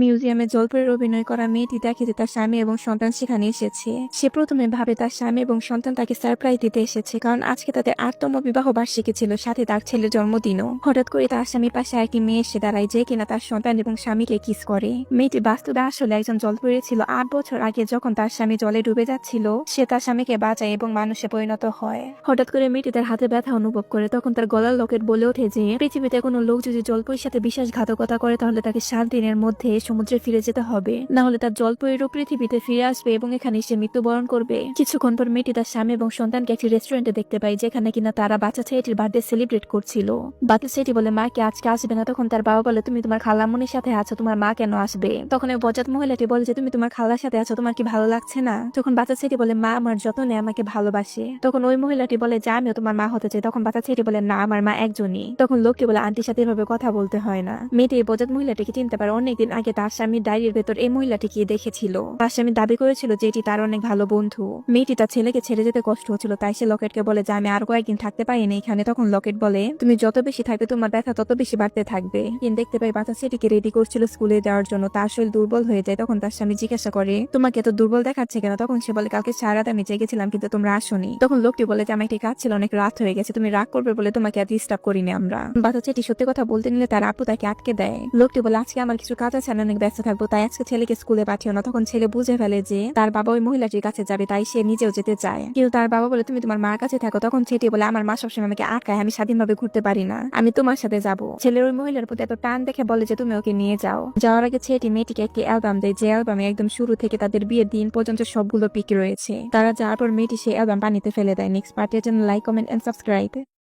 মিউজিয়ামে জলপরের অভিনয় করা মেয়েটি দেখে যে তার স্বামী এবং সন্তান সেখানে এসেছে। সে প্রথমে ভাবে তার স্বামী এবং সন্তান তাকে সারপ্রাইজ দিতে এসেছে, কারণ আজকে তাদের আটতম বিবাহ বার্ষিকী ছিল, সাথে তার ছেলের জন্মদিনও। হঠাৎ করে তার স্বামীর পাশে একটি মেয়ে এসে দাঁড়ায়, যে কিনা তার সন্তান এবং স্বামীকে কিস করে। মেয়েটি বাস্তবে আসলে একজন জলপরি ছিল আট বছর আগে যখন তার স্বামী জলে ডুবে যাচ্ছিল, সে তার স্বামীকে বাঁচায় এবং মানুষে পরিণত হয়। হঠাৎ করে মেয়েটি তার হাতে ব্যথা অনুভব করে, তখন তার গলার লকেট বলে ওঠে যে, পৃথিবীতে কোনো লোক যদি জলপরির সাথে বিশ্বাসঘাতকতা করে, তাহলে তাকে সাত দিনের মধ্যে সমুদ্রে ফিরে যেতে হবে। না হলে তার জলপরিরও পৃথিবীতে ফিরে আসবে এবং এখানে সে মৃত্যুবরণ করবে। কিছুক্ষণ পর মেয়েটি তার স্বামী এবং সন্তানকে একটি রেস্টুরেন্টে দেখতে পায়, যেখানে কিনা তারা বাচ্চা ছেলেটির বার্থডে সেলিব্রেট করছিল। বাচ্চা ছেলেটি বলে, মা কি আজকে আসবে না? তখন তার বাবা বলে, তুমি তোমার খালামনির সাথে আছো, তোমার মা কেন আসবে? তখন ওই বজাত মহিলাটি বলে যে, তুমি তোমার খালার সাথে আছো, তোমার কি ভালো লাগছে না? তখন বাচ্চা ছেলেটি বলে, মা আমার যত্নে আমাকে ভালোবাসে। তখন ওই মহিলাটি বলে যে, আমিও তোমার মা হতে চাই। তখন বাচ্চা ছেলেটি বলে, না, আমার মা একজনই। তখন লোকটি বলে, আন্টির সাথে এভাবে কথা বলতে হয় না। মেয়েটি বজাত মহিলাটিকে চিনতে পারে, অনেকদিন আগে তার স্বামীর ডায়েরির ভেতর এই মহিলাটিকে দেখেছিল। স্বামী দাবি করেছিল যে এটি তার অনেক ভালো বন্ধু। মেয়েটি তার ছেলেকে ছেড়ে যেতে কষ্ট হচ্ছিল, তাই সে লকেটকে বলে, যে, আমি আর কয়েকদিন থাকতে পারিনি। এখানে তখন লকেট বলে, তুমি যত বেশি থাকবে, তোমার ব্যথা তত বেশি বাড়তে থাকবে। কিন্তু দেখতে পাই বাচ্চা ছেলেটিকে রেডি করছিল স্কুলে যাওয়ার জন্য। তার শরীর দুর্বল হয়ে যায়, তখন তার স্বামী জিজ্ঞাসা করে, তোমাকে এত দুর্বল দেখাচ্ছে কেন? তখন সে বলে, কালকে সারা রাত আমি জেগেছিলাম, কিন্তু তোমরা আসোনি। তখন লোকটি বলে, যে, আমার একটি কাজ ছিল, অনেক রাত হয়ে গেছে, তুমি রাগ করবে বলে তোমাকে ডিস্টার্ব করিনি আমরা। বাচ্চা ছেলেটি সত্যি কথা বলতে নিলে তার আপু তাকে আটকে দেয়। লোকটি বলে, আজকে আমার কিছু কাজ আছে অনেক ব্যস্ত থাকব, তাই আজকে ছেলেকে স্কুলে পাঠিও না। তখন ছেলে বুঝে ফেলে যে তার বাবা ওই মহিলাটির কাছে যাবে, তাই সে নিজেও যেতে চায়। কিন্তু তার বাবা বলে, তুমি তোমার মার কাছে থাকো। তখন ছেলেটি বলে, আমার মা সবসময় আমাকে আটকায়, আমি স্বাধীনভাবে ঘুরতে পারি না। আমি তোমার সাথে যাব। ছেলের ওই মহিলার প্রতি এত টান দেখে বলে যে, তুমি ওকে নিয়ে যাও। যাওয়ার আগে ছেলেটি মেয়েটিকে একটি অ্যালবাম দেয়, যে অ্যালবামে একদম শুরু থেকে তাদের বিয়ের দিন পর্যন্ত সবগুলো পিক রয়েছে। তারা যাওয়ার পর মেয়েটি সেই অ্যালবাম পানিতে ফেলে দেয়। নেক্সট পার্টির জন্য লাইক, কমেন্ট, এন্ড সাবস্ক্রাইব।